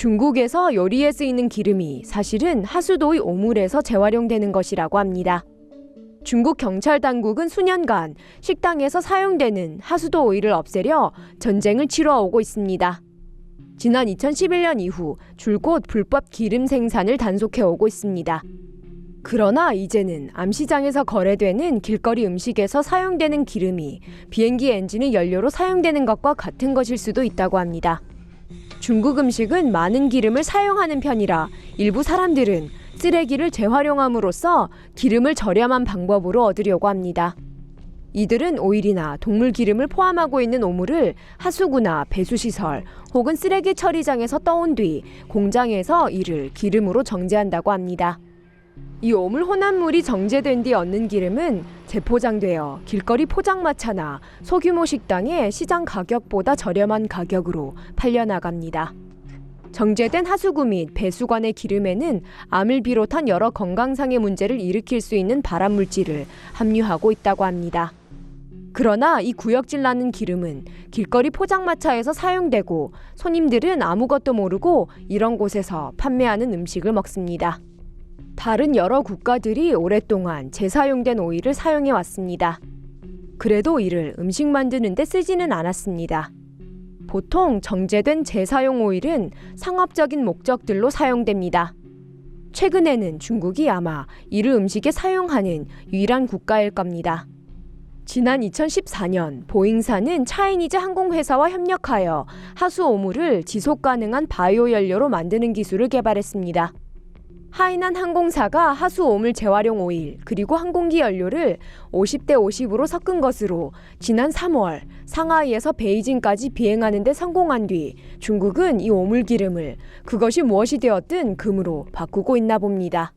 중국에서 요리에 쓰이는 기름이 사실은 하수도의 오물에서 재활용되는 것이라고 합니다. 중국 경찰 당국은 수년간 식당에서 사용되는 하수도 오일을 없애려 전쟁을 치러오고 있습니다. 지난 2011년 이후 줄곧 불법 기름 생산을 단속해 오고 있습니다. 그러나 이제는 암시장에서 거래되는 길거리 음식에서 사용되는 기름이 비행기 엔진의 연료로 사용되는 것과 같은 것일 수도 있다고 합니다. 중국 음식은 많은 기름을 사용하는 편이라 일부 사람들은 쓰레기를 재활용함으로써 기름을 저렴한 방법으로 얻으려고 합니다. 이들은 오일이나 동물 기름을 포함하고 있는 오물을 하수구나 배수시설 혹은 쓰레기 처리장에서 떠온 뒤 공장에서 이를 기름으로 정제한다고 합니다. 이 오물 혼합물이 정제된 뒤 얻는 기름은 재포장되어 길거리 포장마차나 소규모 식당에 시장 가격보다 저렴한 가격으로 팔려나갑니다. 정제된 하수구 및 배수관의 기름에는 암을 비롯한 여러 건강상의 문제를 일으킬 수 있는 발암 물질을 함유하고 있다고 합니다. 그러나 이 구역질 나는 기름은 길거리 포장마차에서 사용되고 손님들은 아무것도 모르고 이런 곳에서 판매하는 음식을 먹습니다. 다른 여러 국가들이 오랫동안 재사용된 오일을 사용해 왔습니다. 그래도 이를 음식 만드는 데 쓰지는 않았습니다. 보통 정제된 재사용 오일은 상업적인 목적들로 사용됩니다. 최근에는 중국이 아마 이를 음식에 사용하는 유일한 국가일 겁니다. 지난 2014년 보잉사는 차이니즈 항공회사와 협력하여 하수 오물을 지속 가능한 바이오 연료로 만드는 기술을 개발했습니다. 하이난 항공사가 하수 오물 재활용 오일 그리고 항공기 연료를 50대 50으로 섞은 것으로 지난 3월 상하이에서 베이징까지 비행하는 데 성공한 뒤 중국은 이 오물 기름을 그것이 무엇이 되었든 금으로 바꾸고 있나 봅니다.